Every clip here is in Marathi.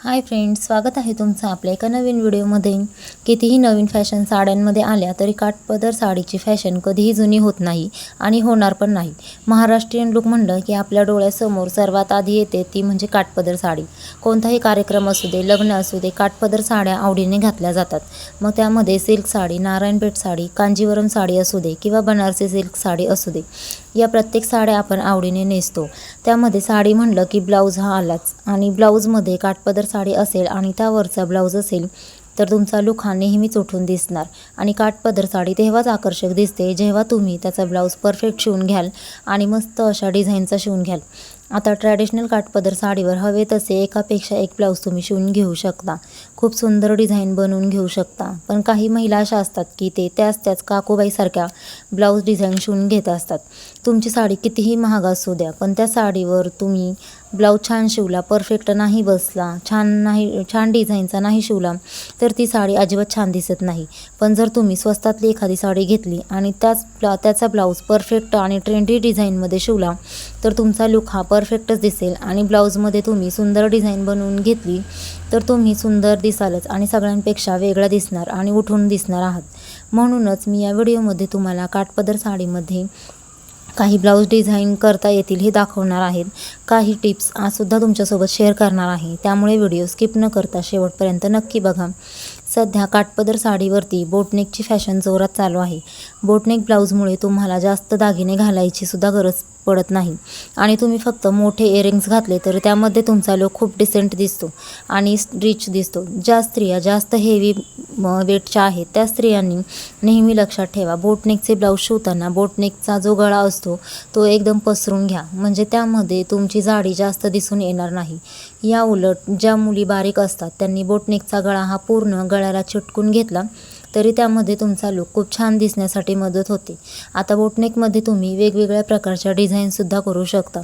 हाय फ्रेंड्स स्वागत आहे तुमचं आपल्या एका नवीन व्हिडिओमध्ये. कितीही नवीन फॅशन साड्यांमध्ये आल्या तरी काठपदर साडीची फॅशन कधीही जुनी होत नाही आणि होणार पण नाही. महाराष्ट्रीयन लुक म्हणलं की आपल्या डोळ्यासमोर सर्वात आधी येते ती म्हणजे काठपदर साडी. कोणताही कार्यक्रम असू दे लग्न असू दे काठपदर साड्या आवडीने घातल्या जातात. मग त्यामध्ये सिल्क साडी नारायणपेठ साडी कांजीवरम साडी असू दे किंवा बनारसी सिल्क साडी असू दे. या प्रत्येक साड्या आपण आवडीने नेसतो. त्यामध्ये साडी म्हणलं की ब्लाऊज हा आलाच. आणि ब्लाऊजमध्ये काठपदर साडी असेल आणि त्यावरचा ब्लाऊज असेल तर तुमचा लुक हा नेहमीच उठून दिसणार. आणि काठपदर साडी तेव्हाच आकर्षक दिसते जेव्हा तुम्ही त्याचा ब्लाऊज परफेक्ट शिवून घ्याल आणि मस्त अशा डिझाईनचा शिवून घ्याल. आता ट्रॅडिशनल काठपदर साडीवर हवे तसे एकापेक्षा एक ब्लाऊज तुम्ही शिवून घेऊ शकता. खूप सुंदर डिझाईन बनवून घेऊ शकता. पण काही महिला अशा असतात की ते त्याच त्याच काकूबाईसारख्या ब्लाऊज डिझाईन शिवून घेत असतात. तुमची साडी कितीही महाग असू द्या पण त्या साडीवर तुम्ही ब्लाऊज छान शिवला परफेक्ट नाही बसला छान नाही छान डिझाईनचा नाही शिवला तर ती साडी अजिबात छान दिसत नाही. पण जर तुम्ही स्वस्तातली एखादी साडी घेतली आणि त्याच ब्ला त्याचा ब्लाऊज परफेक्ट आणि ट्रेंडी डिझाईनमध्ये शिवला तर तुमचा लुक हा परफेक्टच दिसेल. आणि ब्लाऊजमध्ये तुम्ही सुंदर डिझाईन बनवून घेतली तर तुम्ही सुंदर दिसालच आणि सगळ्यांपेक्षा वेगळा दिसणार आणि उठून दिसणार आहात. म्हणूनच मी या व्हिडिओमध्ये तुम्हाला काठपदर साडीमध्ये काही ब्लाऊज डिझाईन करता येतील हे दाखवणार आहेत. काही टिप्स आजसुद्धा तुमच्यासोबत शेअर करणार आहे. त्यामुळे व्हिडिओ स्किप न करता शेवटपर्यंत नक्की बघा. सध्या काटपदर साडीवरती बोटनेकची फॅशन जोरात चालू आहे. बोटनेक ब्लाऊजमुळे तुम्हाला जास्त दागिने घालायची सुद्धा गरज पडत नाही. आणि तुम्ही फक्त मोठे इयरिंग्स घातले तर त्यामध्ये तुमचा लुक खूप डिसेंट दिसतो आणि रिच दिसतो. ज्या स्त्रिया जास्त हेवी वेटच्या आहेत. त्या स्त्रियांनी नेहमी लक्षात ठेवा बोटनेकचे ब्लाऊज शिवताना बोटनेकचा जो गळा असतो तो एकदम पसरून घ्या. म्हणजे त्यामध्ये तुमची जाडी जास्त दिसून येणार नाही. या उलट ज्या मुली बारीक असतात त्यांनी बोटनेकचा गळा हा पूर्ण गळ्याला चिटकून घेतला तरी त्यामध्ये तुमचा लुक खूप छान दिसण्यासाठी मदत होते. आता बोटनेकमध्ये तुम्ही वेगवेगळ्या प्रकारच्या डिझाईनसुद्धा करू शकता.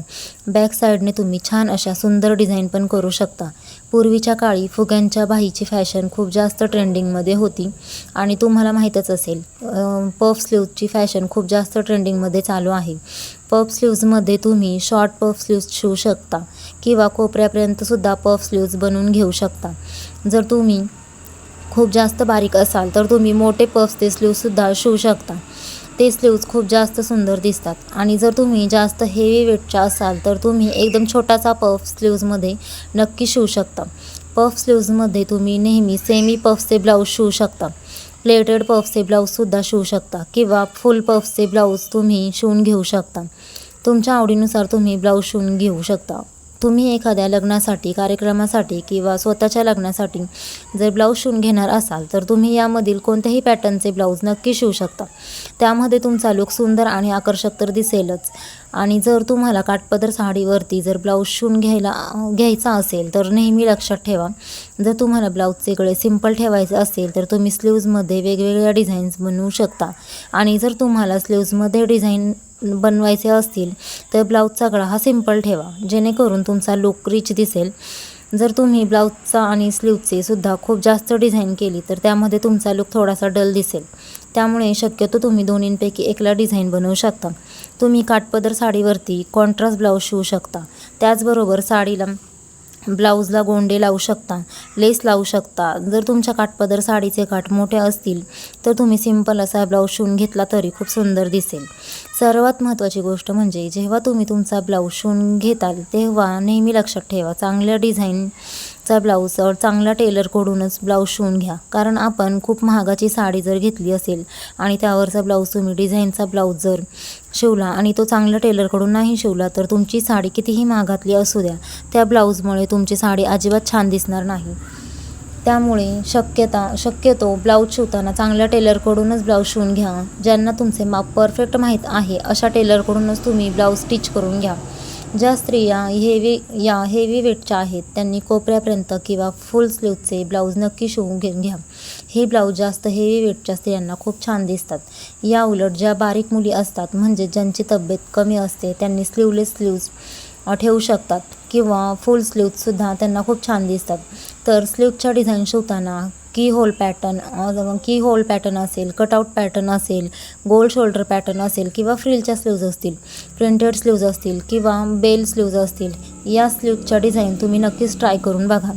बॅक साईडने तुम्ही छान अशा सुंदर डिझाईन पण करू शकता. पूर्वीच्या काळी फुग्यांच्या बाहीची फॅशन खूप जास्त ट्रेंडिंगमध्ये होती. आणि तुम्हाला माहीतच असेल पफ स्लीव्जची फॅशन खूप जास्त ट्रेंडिंगमध्ये चालू आहे. पफ स्लीव्जमध्ये तुम्ही शॉर्ट पफ स्लीव्ज शिवू शकता किंवा कोपऱ्यापर्यंतसुद्धा पफ स्लीव्ज बनवून घेऊ शकता. जर तुम्ही खूप जास्त बारीक असाल तर तुम्ही मोठे पफ ते स्लीवसुद्धा शिवू शकता. ते स्लीव्ज खूप जास्त सुंदर दिसतात. आणि जर तुम्ही जास्त हेवी वेटच्या असाल तर तुम्ही एकदम छोटासा पफ स्लीव्जमध्ये नक्की शिवू शकता. पफ स्लीव्जमध्ये तुम्ही नेहमी सेमी पफचे ब्लाऊज शिवू शकता. प्लेटेड पफचे ब्लाऊजसुद्धा शिवू शकता किंवा फुल पफचे ब्लाऊज तुम्ही शिवून घेऊ शकता. तुमच्या आवडीनुसार तुम्ही ब्लाऊज शिवून घेऊ शकता. तुम्ही एखाद्या लग्नासाठी कार्यक्रमासाठी किंवा स्वतःच्या लग्नासाठी जर ब्लाऊज शिवून घेणार असाल तर तुम्ही यामधील कोणत्याही पॅटर्नचे ब्लाऊज नक्की शिवू शकता. त्यामध्ये तुमचा लुक सुंदर आणि आकर्षक तर दिसेलच. आणि जर तुम्हाला काठपदर साडीवरती जर ब्लाऊज शिवून घ्यायला घ्यायचा असेल तर नेहमी लक्षात ठेवा. जर तुम्हाला ब्लाऊजचे गळे सिंपल ठेवायचे असेल तर तुम्ही स्लीव्जमध्ये वेगवेगळ्या डिझाईन्स बनवू शकता. आणि जर तुम्हाला स्लीव्जमध्ये डिझाईन बनवायचे असतील तर ब्लाऊजचा गळा हा सिंपल ठेवा. जेणेकरून तुमचा लुक रिच दिसेल. जर तुम्ही ब्लाऊजचा आणि स्लीवचे सुद्धा खूप जास्त डिझाईन केली तर त्यामध्ये तुमचा लुक थोडासा डल दिसेल. त्यामुळे शक्यतो तुम्ही दोन्हींपैकी एकला डिझाईन बनवू शकता. तुम्ही काटपदर साडीवरती कॉन्ट्रास्ट ब्लाऊज शिवू शकता. त्याचबरोबर साडीला ब्लाऊजला गोंडे लावू शकता लेस लावू शकता. जर तुमच्या काठपदर साडीचे काठ मोठे असतील तर तुम्ही सिंपल असा ब्लाऊज शिवून घेतला तरी खूप सुंदर दिसेल. सर्वात महत्त्वाची गोष्ट म्हणजे जेव्हा तुम्ही तुमचा ब्लाऊज शिवून घेताल तेव्हा नेहमी लक्षात ठेवा चांगल्या डिझाईनचा ब्लाऊज चांगल्या टेलरकडूनच ब्लाऊज शिवून घ्या. कारण आपण खूप महागाची साडी जर घेतली असेल आणि त्यावरचा ब्लाऊज तुम्ही डिझाईनचा ब्लाऊज जर शिवला आणि तो चांगल्या टेलरकडून नाही शिवला तर तुमची साडी कितीही महागातली असू द्या त्या ब्लाऊजमुळे तुमची साडी अजिबात छान दिसणार नाही. त्यामुळे शक्यता शक्यतो ब्लाऊज शिवताना चांगल्या टेलरकडूनच ब्लाऊज शिवून घ्या ज्यांना तुमचे माप परफेक्ट माहीत आहे अशा टेलरकडूनच तुम्ही ब्लाऊज स्टिच करून घ्या. ज्या स्त्रिया हेवी या हेवी वेटच्या आहेत त्यांनी कोपऱ्यापर्यंत किंवा फुल स्लीवचे ब्लाऊज नक्की शिवून घे घ्या. हे ब्लाऊज जास्त हेवी वेटच्या स्त्रियांना खूप छान दिसतात. या उलट ज्या बारीक मुली असतात म्हणजे ज्यांची तब्येत कमी असते त्यांनी स्लीवलेस स्लीव्ज ठेवू शकतात किंवा फुल स्लीवसुद्धा त्यांना खूप छान दिसतात. तर स्लीवच्या डिझाईन शिवताना keyhole pattern keyhole pattern असेल कटआउट पॅटर्न असेल गोल शोल्डर पॅटर्न असेल किंवा फ्रिलच्या स्लीव्ज असतील प्रिंटेड स्लीव्ज असतील किंवा बेल स्लीव्ज असतील या स्लीवच्या डिझाईन तुम्ही नक्कीच ट्राय करून बघा.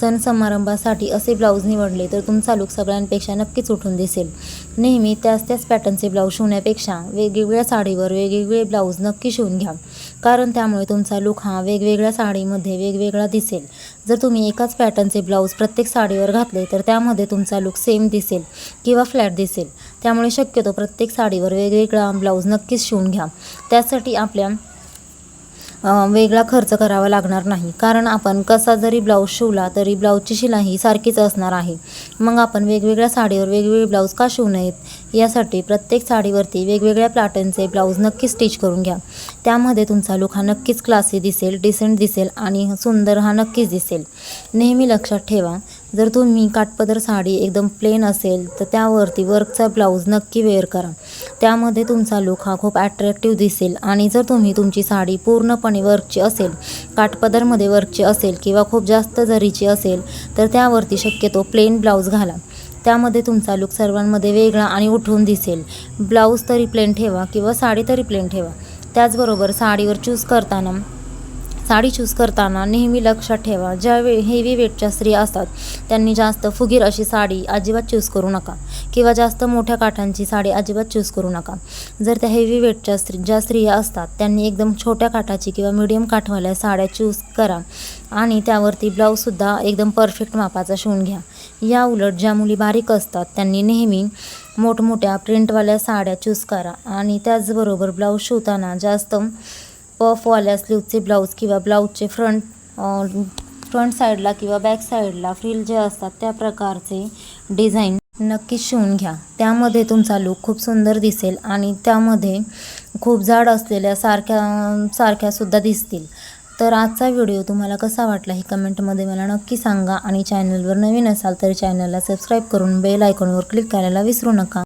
सण समारंभासाठी असे ब्लाऊज निवडले तर तुमचा लूक सगळ्यांपेक्षा नक्कीच उठून दिसेल. नेहमी त्याच त्याच पॅटर्नचे ब्लाऊज शिवण्यापेक्षा वेगवेगळ्या साडीवर वेगवेगळे ब्लाऊज नक्की शिवून घ्या. कारण त्यामुळे तुमचा लूक हा वेगवेगळ्या साडीमध्ये वेगवेगळा दिसेल. जर तुम्ही एकाच पॅटर्नचे ब्लाऊज प्रत्येक साडीवर घातले तर त्यामध्ये तुमचा लूक सेम दिसेल किंवा फ्लॅट दिसेल. त्यामुळे शक्यतो प्रत्येक साडीवर वेगवेगळा ब्लाऊज नक्कीच शिवून घ्या. त्यासाठी आपल्या वेगळा खर्च करावा लागणार नाही. कारण आपण कसा जरी ब्लाऊज शिवला तरी ब्लाऊजची शिलाई सारखीच असणार आहे. मग आपण वेगवेगळ्या साडीवर वेगवेगळे ब्लाऊज का शिवू नयेत? यासाठी प्रत्येक साडीवरती वेगवेगळ्या प्लाटनचे ब्लाऊज नक्की स्टिच करून घ्या. त्यामध्ये तुमचा लुक हा नक्कीच क्लासी दिसेल डिसेंट दिसेल आणि सुंदर हा नक्कीच दिसेल. नेहमी लक्षात ठेवा जर तुम्ही काठपदर साडी एकदम प्लेन असेल तर त्यावरती वर्कचा ब्लाऊज नक्की वेअर करा. त्यामध्ये तुमचा लुक हा खूप ॲट्रॅक्टिव्ह दिसेल आणि जर तुम्ही तुमची साडी पूर्णपणे वर्कची असेल काठपदरमध्ये वर्कची असेल किंवा खूप जास्त जरीची असेल तर त्यावरती शक्यतो प्लेन ब्लाऊज घाला. त्यामध्ये तुमचा लुक सर्वांमध्ये वेगळा आणि उठून दिसेल. ब्लाऊज तरी प्लेन ठेवा किंवा साडी तरी प्लेन ठेवा. त्याचबरोबर साडीवर चूज करताना साडी चूज करताना नेहमी लक्षात ठेवा ज्या वे हेवी वेटच्या स्त्रिया असतात त्यांनी जास्त फुगीर अशी साडी अजिबात चूज करू नका किंवा जास्त मोठ्या काठांची साडी अजिबात चूज करू नका. जर त्या हेवी वेटच्या स्त्री ज्या स्त्रिया असतात त्यांनी एकदम छोट्या काठाची किंवा मिडियम काठवाल्या साड्या चूज करा आणि त्यावरती ब्लाऊजसुद्धा एकदम परफेक्ट मापाचा शिवून घ्या. या उलट ज्या मुली बारीक असतात त्यांनी नेहमी मोठमोठ्या प्रिंटवाल्या साड्या चूज करा आणि त्याचबरोबर ब्लाऊज शिवताना जास्त पफवाल्या स्लीवचे ब्लाऊज किंवा ब्लाऊजचे फ्रंट फ्रंट साईडला किंवा बॅक साईडला फ्रिल जे असतात त्या प्रकारचे डिझाईन नक्कीच शिवून घ्या. त्यामध्ये तुमचा लूक खूप सुंदर दिसेल आणि त्यामध्ये खूप जाड असलेल्या सारख्या सारख्यासुद्धा दिसतील. तर आजचा व्हिडिओ तुम्हाला कसा वाटला हे कमेंटमध्ये मला नक्की सांगा आणि चॅनलवर नवीन असाल तर चॅनलला सबस्क्राईब करून बेल आयकॉनवर क्लिक करायला विसरू नका.